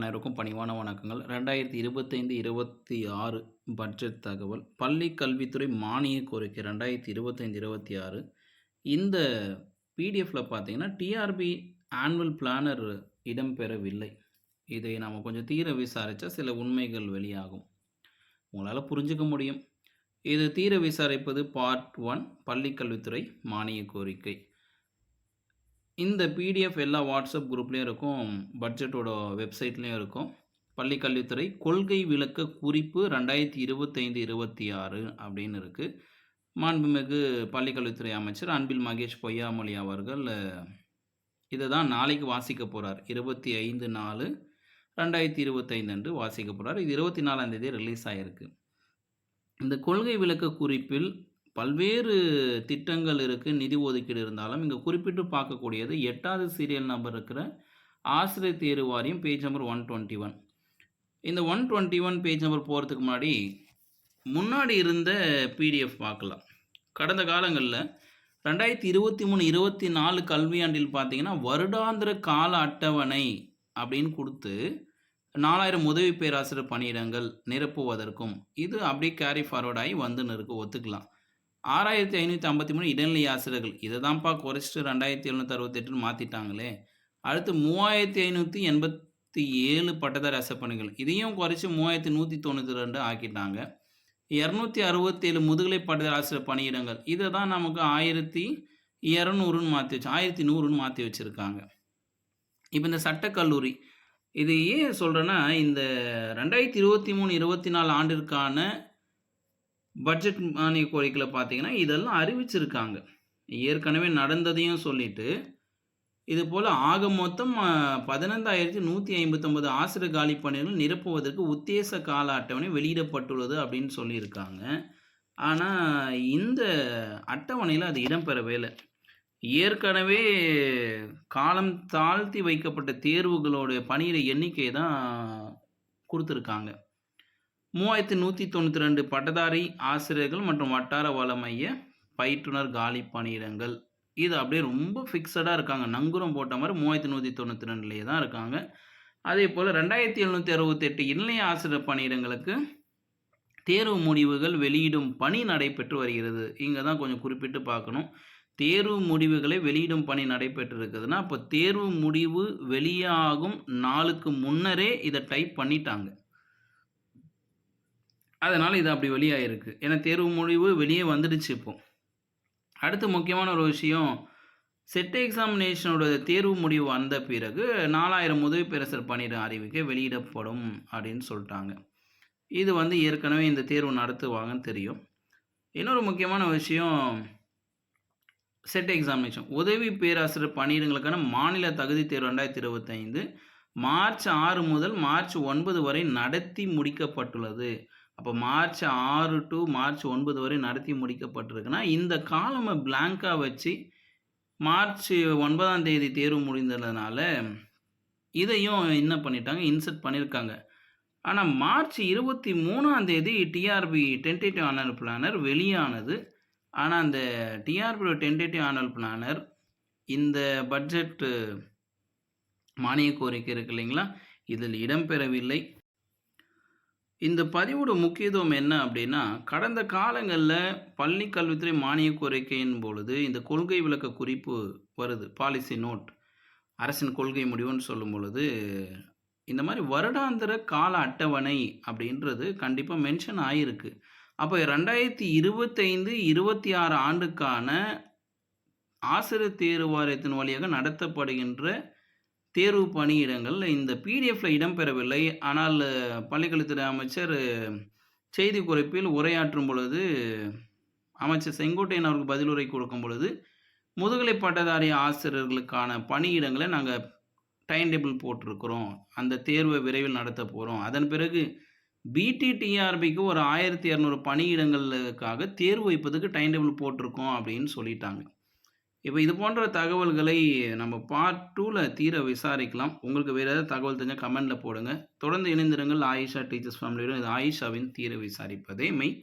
அனைவருக்கும் பணிவான வணக்கங்கள். ரெண்டாயிரத்தி இருபத்தைந்து இருபத்தி ஆறு பட்ஜெட் தகவல். பள்ளி கல்வித்துறை மானிய கோரிக்கை ரெண்டாயிரத்தி இருபத்தைந்து இருபத்தி ஆறு. இந்த பிடிஎஃப்பில் பார்த்தீங்கன்னா டிஆர்பி ஆனுவல் பிளானர் இடம்பெறவில்லை. இதை நாம் கொஞ்சம் தீர விசாரித்தா சில உண்மைகள் வெளியாகும். உங்களால் புரிஞ்சுக்க முடியும். இது தீர விசாரிப்பது பார்ட் ஒன் பள்ளி கல்வித்துறை மானிய கோரிக்கை. இந்த பிடிஎஃப் எல்லா வாட்ஸ்அப் குரூப்லேயும் இருக்கும் பட்ஜெட்டோட வெப்சைட்லேயும் இருக்கும். பள்ளிக்கல்வித்துறை கொள்கை விளக்க குறிப்பு ரெண்டாயிரத்தி இருபத்தைந்து இருபத்தி ஆறு அப்படின்னு இருக்குது மாண்புமிகு பள்ளிக்கல்வித்துறை அமைச்சர் அன்பில் மகேஷ் பொய்யாமொழி அவர்கள் இதை தான் நாளைக்கு வாசிக்க போகிறார் இருபத்தி ஐந்து நாலு ரெண்டாயிரத்தி இருபத்தைந்து அன்று வாசிக்க போகிறார் இது இருபத்தி நாலாம் தேதி ரிலீஸ் ஆகிருக்கு இந்த கொள்கை விளக்க குறிப்பில் பல்வேறு திட்டங்கள் இருக்குது நிதி ஒதுக்கீடு இருந்தாலும் இங்கே குறிப்பிட்டு பார்க்கக்கூடியது எட்டாவது சீரியல் நம்பர் இருக்கிற ஆசிரியர் தேர்வு வாரியம் page number one twenty one இந்த one twenty one page number போகிறதுக்கு முன்னாடி முன்னாடி இருந்த பிடிஎஃப் பார்க்கலாம். கடந்த காலங்களில் ரெண்டாயிரத்தி இருபத்தி மூணு இருபத்தி நாலு கல்வியாண்டில் பார்த்தீங்கன்னா வருடாந்திர கால அட்டவணை அப்படின்னு கொடுத்து நாலாயிரம் உதவி பேராசிரியர் பணியிடங்கள் நிரப்புவதற்கும் இது அப்படியே கேரி ஃபார்வர்ட் ஆகி வந்துன்னு இருக்கு ஒத்துக்கலாம். ஆறாயிரத்தி ஐநூற்றி ஐம்பத்தி மூணு இடைநிலை ஆசிரியர்கள். இதை தான்ப்பா குறைச்சிட்டு ரெண்டாயிரத்தி எழுநூற்றி அறுபத்தெட்டுன்னு மாற்றிட்டாங்களே அடுத்து மூவாயிரத்தி ஐநூற்றி எண்பத்தி ஏழு பட்டதாரி அசப்பணிகள். இதையும் குறைச்சி மூவாயிரத்தி நூற்றி தொண்ணூற்றி ரெண்டு ஆக்கிட்டாங்க. இரநூத்தி அறுபத்தேழு முதுகலை பட்டதாரி ஆசிரியர் பணியிடங்கள். இதை தான் நமக்கு ஆயிரத்தி இரநூறுன்னு மாற்றி வச்சு ஆயிரத்தி நூறுன்னு மாற்றி வச்சுருக்காங்க. இப்போ இந்த சட்டக்கல்லூரி இது ஏன் சொல்கிறேன்னா இந்த ரெண்டாயிரத்தி இருபத்தி மூணு இருபத்தி நாலு ஆண்டிற்கான பட்ஜெட் மானிய கோரிக்கையில் பார்த்தீங்கன்னா இதெல்லாம் அறிவிச்சிருக்காங்க. ஏற்கனவே நடந்ததையும் சொல்லிட்டு இது போல் ஆக மொத்தம் பதினைந்தாயிரத்தி நூற்றி ஐம்பத்தொம்பது ஆசிரியர் காலி பணிகள் நிரப்புவதற்கு உத்தேச கால அட்டவணை வெளியிடப்பட்டுள்ளது அப்படின்னு சொல்லியிருக்காங்க. ஆனால் இந்த அட்டவணையில் அது இடம்பெறவே இல்லை. ஏற்கனவே காலம் தாழ்த்தி வைக்கப்பட்ட தேர்வுகளோட பணியிட எண்ணிக்கை தான் கொடுத்துருக்காங்க. மூவாயிரத்தி நூற்றி தொண்ணூற்றி ரெண்டு பட்டதாரி ஆசிரியர்கள் மற்றும் வட்டார வள மைய பயிற்றுனர் காலி பணியிடங்கள். இது அப்படியே ரொம்ப ஃபிக்ஸடாக இருக்காங்க. நங்குரம் போட்ட மாதிரி மூவாயிரத்தி நூற்றி தொண்ணூற்றி ரெண்டுலேயே தான் இருக்காங்க. அதே போல் ரெண்டாயிரத்தி எழுநூற்றி அறுபத்தெட்டு இணைய ஆசிரியர் பணியிடங்களுக்கு தேர்வு முடிவுகள் வெளியிடும் பணி நடைபெற்று வருகிறது. இங்கே தான் கொஞ்சம் குறிப்பிட்டு பார்க்கணும். தேர்வு முடிவுகளை வெளியிடும் பணி நடைபெற்று இருக்குதுன்னா அப்போ தேர்வு முடிவு வெளியாகும் நாளுக்கு முன்னரே இதை டைப் பண்ணிட்டாங்க. அதனால் இது அப்படி வெளியாகிருக்கு ஏன்னா தேர்வு முடிவு வெளியே வந்துடுச்சு இப்போ. அடுத்து முக்கியமான ஒரு விஷயம் செட் எக்ஸாமினேஷனோட தேர்வு முடிவு வந்த பிறகு நாலாயிரம் உதவி பேரசர் பணியிட அறிவிக்கை வெளியிடப்படும் அப்படின்னு சொல்லிட்டாங்க. இது வந்து ஏற்கனவே இந்த தேர்வு நடத்துவாங்கன்னு தெரியும். இன்னொரு முக்கியமான விஷயம் செட் எக்ஸாமினேஷன் உதவி பேராசிரியர் பணியிடங்களுக்கான மாநில தகுதி தேர்வு ரெண்டாயிரத்தி இருபத்தைந்து மார்ச் ஆறு முதல் மார்ச் ஒன்பது வரை நடத்தி முடிக்கப்பட்டுள்ளது. அப்போ மார்ச் ஆறு டு மார்ச் ஒன்பது வரை நடத்தி முடிக்கப்பட்டிருக்குன்னா இந்த காலமை பிளாங்காக வச்சு மார்ச் ஒன்பதாம் தேதி தேர்வு முடிந்ததுனால இதையும் என்ன பண்ணிட்டாங்க இன்சர்ட் பண்ணியிருக்காங்க ஆனால் மார்ச் இருபத்தி மூணாம் தேதி டிஆர்பி டென்டேட்டிவ் ஆனல் பிளானர் வெளியானது. ஆனால் அந்த டிஆர்பியோட டென்டேட்டிவ் ஆனல் பிளானர் இந்த பட்ஜெட்டு மானிய கோரிக்கை இருக்கு இல்லைங்களா? இதில் இடம்பெறவில்லை. இந்த பதிவோட முக்கியத்துவம் என்ன அப்படின்னா கடந்த காலங்களில் பள்ளி கல்வித்துறை மானிய கோரிக்கையின் பொழுது இந்த கொள்கை விளக்க குறிப்பு வருது பாலிசி நோட் அரசின் கொள்கை முடிவுன்னு சொல்லும் பொழுது இந்த மாதிரி வருடாந்திர கால அட்டவணை அப்படின்றது கண்டிப்பாக மென்ஷன் ஆகிருக்கு அப்போ ரெண்டாயிரத்தி இருபத்தைந்து இருபத்தி ஆறு ஆண்டுக்கான ஆசிரியர் தேர்வு வாரியத்தின் வழியாக நடத்தப்படுகின்ற தேர்வு பணியிடங்கள் இந்த பிடிஎஃப்ல இடம்பெறவில்லை ஆனால் பள்ளிக்கல்வித்துறை அமைச்சர் செய்தி குறிப்பில் உரையாற்றும் பொழுது அமைச்சர் செங்கோட்டையன் அவருக்கு பதிலுரை கொடுக்கும் பொழுது முதுகலை பட்டதாரி ஆசிரியர்களுக்கான பணியிடங்களை நாங்கள் டைம் டேபிள் போட்டிருக்கிறோம். அந்த தேர்வை விரைவில் நடத்த போகிறோம் அதன் பிறகு பிடிடிஆர்பிக்கு ஒரு ஆயிரத்தி இரநூறு பணியிடங்களுக்காக தேர்வு வைப்பதுக்கு டைம் டேபிள் போட்டிருக்கோம் அப்படின்னு சொல்லிட்டாங்க. இப்போ இது போன்ற தகவல்களை நம்ம பார்ட் டூவில் தீர விசாரிக்கலாம். உங்களுக்கு வேறு ஏதாவது தகவல் தெரிஞ்சால் கமெண்டில் போடுங்க. தொடர்ந்து இணைந்திருங்கள். ஆயிஷா டீச்சர்ஸ் ஃபேமிலியுடன் இது ஆயிஷாவின் தீர விசாரிப்பதே மெய்.